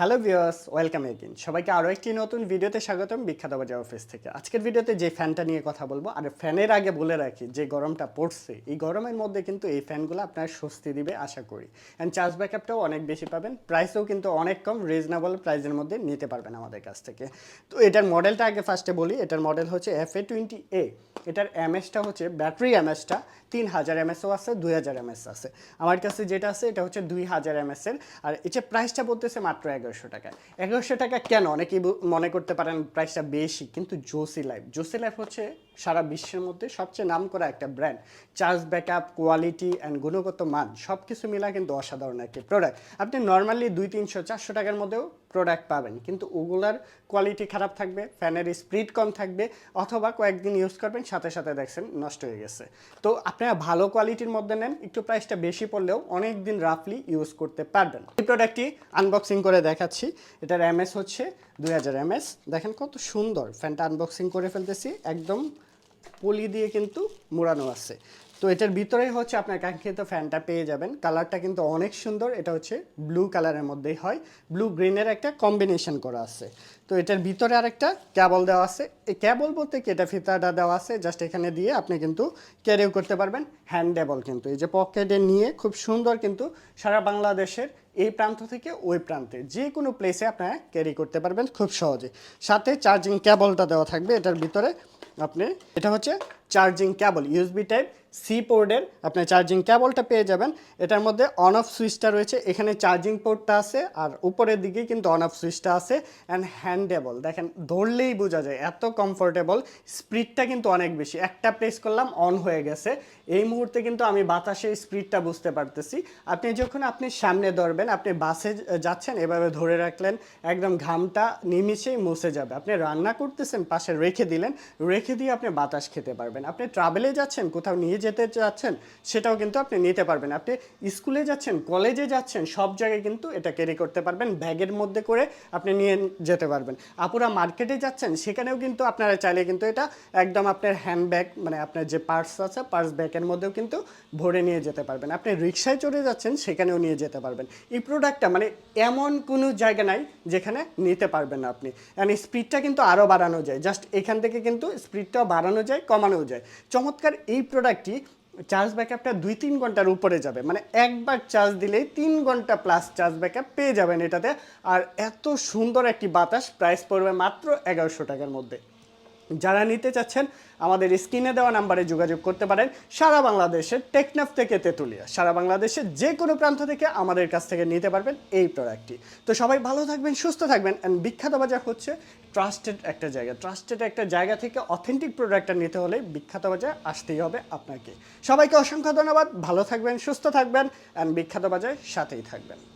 Hello viewers, welcome again. সবাইকে আরও একটি নতুন ভিডিওতে স্বাগতম বিখ্যাত বাজার অফিস থেকে। আজকের ভিডিওতে যে ফ্যানটা নিয়ে কথা বলব, আর ফ্যানের আগে বলে রাখি, যে গরমটা পড়ছে, এই গরমের মধ্যে কিন্তু এই ফ্যানগুলো আপনার স্বস্তি দিবে, আশা করি। অ্যান্ড চার্জ ব্যাকআপটাও অনেক বেশি পাবেন প্রাইসও কিন্তু অনেক কম রিজনেবল প্রাইসের মধ্যে নিতে পারবেন আমাদের কাছ থেকে। তো এটার মডেলটা আগে ফার্স্টে বলি, এটার মডেল হচ্ছে এফ এ টোয়েন্টি এ এটার এমএসটা হচ্ছে ব্যাটারি এমএসটা তিন হাজার এমএসও আছে দুই হাজার এমএস আছে। আমার কাছে যেটা আছে, এটা হচ্ছে দুই হাজার এমএস এর। আর এটা প্রাইসটা বলতেছে মাত্র এগারোশো টাকা। এগারোশো টাকা কেন? অনেকেই মনে করতে পারেন প্রাইসটা বেশি, কিন্তু জোসি লাইফ জোসি লাইফ হচ্ছে সারা বিশ্বের মধ্যে সবচেয়ে নাম করা একটা brand charge backup quality and গুণগত মান সব কিছু মিলা কিন্তু অসাধারণ একটি প্রোডাক্ট আপনি নর্মালি দুই তিনশো চারশো টাকার মধ্যেও প্রোডাক্ট পাবেন, কিন্তু ওগুলার কোয়ালিটি খারাপ থাকবে ফ্যানের স্পিড কম থাকবে, অথবা কয়েকদিন ইউজ করবেন সাথে সাথে দেখছেন, নষ্ট হয়ে গেছে। তো আপনারা ভালো কোয়ালিটির মধ্যে নেন, একটু প্রাইসটা বেশি পড়লেও অনেক দিন রাফলি ইউজ করতে পারবেন। এই প্রোডাক্টটি আনবক্সিং করে দেখাচ্ছি। এটার এমএস হচ্ছে দুই হাজার এমএস দেখেন কত সুন্দর ফ্যানটা আনবক্সিং করে ফেলতেছি। একদম পলি দিয়ে কিন্তু মোড়ানো আছে। তো এটার ভিতরে হচ্ছে আপনার কাঙ্ক্ষিত ফ্যানটা পেয়ে যাবেন। কালারটা কিন্তু অনেক সুন্দর, এটা হচ্ছে ব্লু কালারের মধ্যেই হয়। ব্লু গ্রিনের একটা কম্বিনেশন করা আছে। তো এটার ভিতরে আরেকটা ক্যাবল দেওয়া আছে। এই ক্যাবল বলতে কি? এটা ফিতাটা দেওয়া আছে, জাস্ট এখানে দিয়ে আপনি কিন্তু ক্যারিও করতে পারবেন। হ্যান্ডেবল কিন্তু। এই যে পকেটে নিয়ে খুব সুন্দর কিন্তু সারা বাংলাদেশের এই প্রান্ত থেকে ওই প্রান্তে যে কোনো প্লেসে আপনারা ক্যারি করতে পারবেন খুব সহজে। সাথে চার্জিং ক্যাবলটা দেওয়া থাকবে এটার ভিতরে। আপনি, এটা হচ্ছে charging cable USB type C পোর্ডের আপনি চার্জিং ক্যাবলটা পেয়ে যাবেন। এটার মধ্যে অন অফ সুইচটা রয়েছে, এখানে চার্জিং পোর্টটা আছে, আর উপরের দিকে কিন্তু অন অফ সুইচটা আছে অ্যান্ড হ্যান্ডেবল দেখেন, ধরলেই বোঝা যায়, এত কমফোর্টেবল স্পিডটা কিন্তু অনেক বেশি। একটা প্রেস করলাম অন হয়ে গেছে। এই মুহূর্তে কিন্তু আমি বাতাসের স্পিডটা বুঝতে পারতেছি। আপনি যখন আপনি সামনে ধরবেন, আপনি বাসে যাচ্ছেন, এভাবে ধরে রাখলেন, একদম ঘামটা নিমিশেই মুছে যাবে। আপনি রান্না করতেছেন, পাশে রেখে দিলেন, রেখে দিয়ে আপনি বাতাস খেতে পারবেন। আপনি ট্রাভেলে যাচ্ছেন, কোথাও নিয়ে যেতে চাচ্ছেন, সেটাও কিন্তু আপনি নিতে পারবেন। আপনি স্কুলে যাচ্ছেন কলেজে যাচ্ছেন, সব জায়গায় কিন্তু এটা ক্যারি করতে পারবেন। ব্যাগের মধ্যে করে আপনি নিয়ে যেতে পারবেন। আপুরা মার্কেটে যাচ্ছেন, সেখানেও কিন্তু আপনারা চাইলে কিন্তু এটা একদম আপনার হ্যান্ড ব্যাগ মানে আপনার যে পার্স আছে পার্স ব্যাগের মধ্যেও কিন্তু ভরে নিয়ে যেতে পারবেন। আপনি রিক্সায় চড়ে যাচ্ছেন, সেখানেও নিয়ে যেতে পারবেন। এই প্রোডাক্টটা মানে এমন কোনো জায়গা নাই যেখানে নিতে পারবেন না আপনি অ্যান্ড স্পিডটা কিন্তু আরও বাড়ানো যায়। জাস্ট এখান থেকে কিন্তু স্পিডটাও বাড়ানো যায় কমানো যায়। চমৎকার এই প্রোডাক্টটি চার্জ ব্যাকআপটা দুই তিন ঘণ্টার উপরে যাবে। মানে একবার চার্জ দিলেই তিন ঘণ্টা প্লাস চার্জ ব্যাকআপ পেয়ে যাবেন এটাতে। আর এত সুন্দর একটি বাতাস প্রাইস পড়বে মাত্র এগারোশো টাকার মধ্যে। যারা নিতে চাচ্ছেন, আমাদের স্ক্রিনে দেওয়া নাম্বারে যোগাযোগ করতে পারেন। সারা বাংলাদেশের টেকনাফ থেকে তেঁতুলিয়া, সারা বাংলাদেশের যে কোনো প্রান্ত থেকে আমাদের কাছ থেকে নিতে পারবেন এই প্রোডাক্টটি তো সবাই ভালো থাকবেন, সুস্থ থাকবেন। অ্যান্ড বিখ্যাত বাজার হচ্ছে ট্রাস্টেড একটা জায়গা। ট্রাস্টেড একটা জায়গা থেকে অথেন্টিক প্রোডাক্টটা নিতে হলে বিখ্যাত বাজার আসতেই হবে আপনাকে। সবাইকে অসংখ্য ধন্যবাদ। ভালো থাকবেন, সুস্থ থাকবেন অ্যান্ড বিখ্যাত বাজার সাথেই থাকবেন।